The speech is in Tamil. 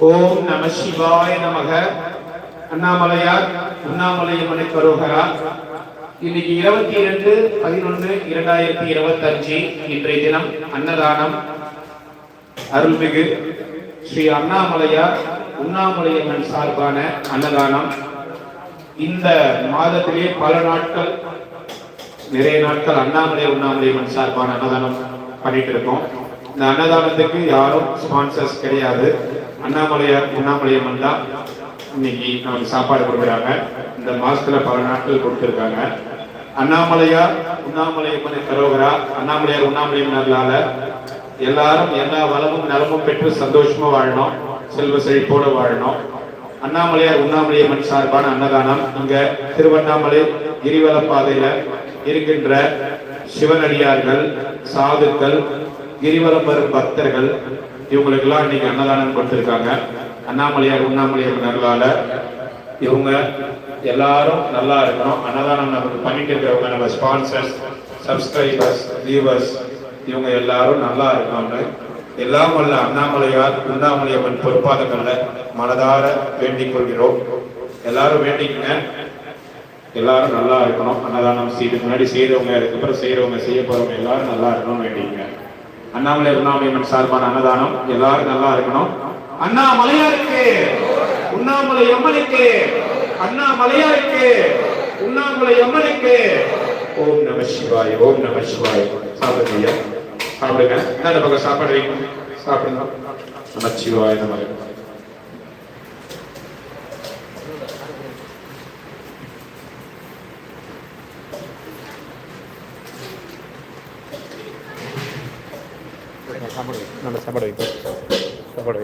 ஓம் நம சிவாய நமக அண்ணாமலையார் அண்ணாமலையமனை கரோகரா இன்னைக்கு இருபத்தி இரண்டு பதினொன்று இரண்டாயிரத்தி இருபத்தி அஞ்சு இன்றைய தினம் அன்னதானம். அருள்மிகு ஸ்ரீ அண்ணாமலையார் உண்ணாமலையம்மன் சார்பான அன்னதானம். இந்த மாதத்திலே பல நாட்கள் நிறைய நாட்கள் அண்ணாமலை உண்ணாமலையம்மன் சார்பான அன்னதானம் பண்ணிட்டு இருக்கோம். இந்த அன்னதானத்துக்கு யாரும் ஸ்பான்சர்ஸ் கிடையாது. அண்ணாமலையார் உண்ணாமலையம்மன் தான். இன்னைக்கு நமக்கு சாப்பாடு கொடுக்குறாங்க. இந்த மாசத்துல பல நாட்கள் கொடுத்துருக்காங்க. அண்ணாமலையார் உண்ணாமலையம்மனை கரோகரா அண்ணாமலையார் உண்ணாமலையம்மனால எல்லாரும் எல்லா வளமும் நலமும் பெற்று சந்தோஷமா வாழணும். செல்வ செழிப்போட வாழணும். அண்ணாமலையார் உண்ணாமலையம்மன் சார்பான அன்னதானம் இங்க திருவண்ணாமலை கிரிவல பாதையில இருக்கின்ற சிவனடியார்கள் சாதுக்கள் கிரிவலம் வரும் பக்தர்கள் இவங்களுக்கெல்லாம் இன்னைக்கு அன்னதானம் கொடுத்திருக்காங்க. அண்ணாமலையார் உண்ணாமலையார் நல்லால இவங்க எல்லாரும் நல்லா இருக்கணும். அன்னதானம் நமக்கு பண்ணிட்டு இருக்கிறவங்க நம்ம ஸ்பான்சர்ஸ் சப்ஸ்கிரைபர்ஸ் வியூவர்ஸ் இவங்க எல்லாரும் நல்லா இருக்காங்க எல்லாம் வல்ல அண்ணாமலையார் உண்ணாமலையம்மன் பொறுப்பாதங்கள்ல மனதார வேண்டிக் கொள்கிறோம். எல்லாரும் வேண்டிக்கங்க. எல்லாரும் நல்லா இருக்கணும். அன்னதானம் செய்து முன்னாடி செய்தவங்க அதுக்கப்புறம் செய்யறவங்க செய்ய போறவங்க எல்லாரும் நல்லா இருக்கணும் வேண்டிக்கங்க. அண்ணாமலை உண்ணாமலையம்மன் சார்பான அன்னதானம். எல்லாரும் நல்லா இருக்கணும். அண்ணாமலையாருக்கு உண்ணாமலை அம்மனுக்கு அண்ணாமலையாருக்கு உண்ணாமலை அம்மனுக்கு. ஓம் நம சிவாய் ஓம் நம சிவாய். சாப்பிடுங்க சாப்பிடுங்க. இந்த பக்கம் சாப்பாடு சாப்பிடுங்க. நம சிவாய் நம சாப்பாடு வை நல்ல சாப்பாடு வை சாப்பாடு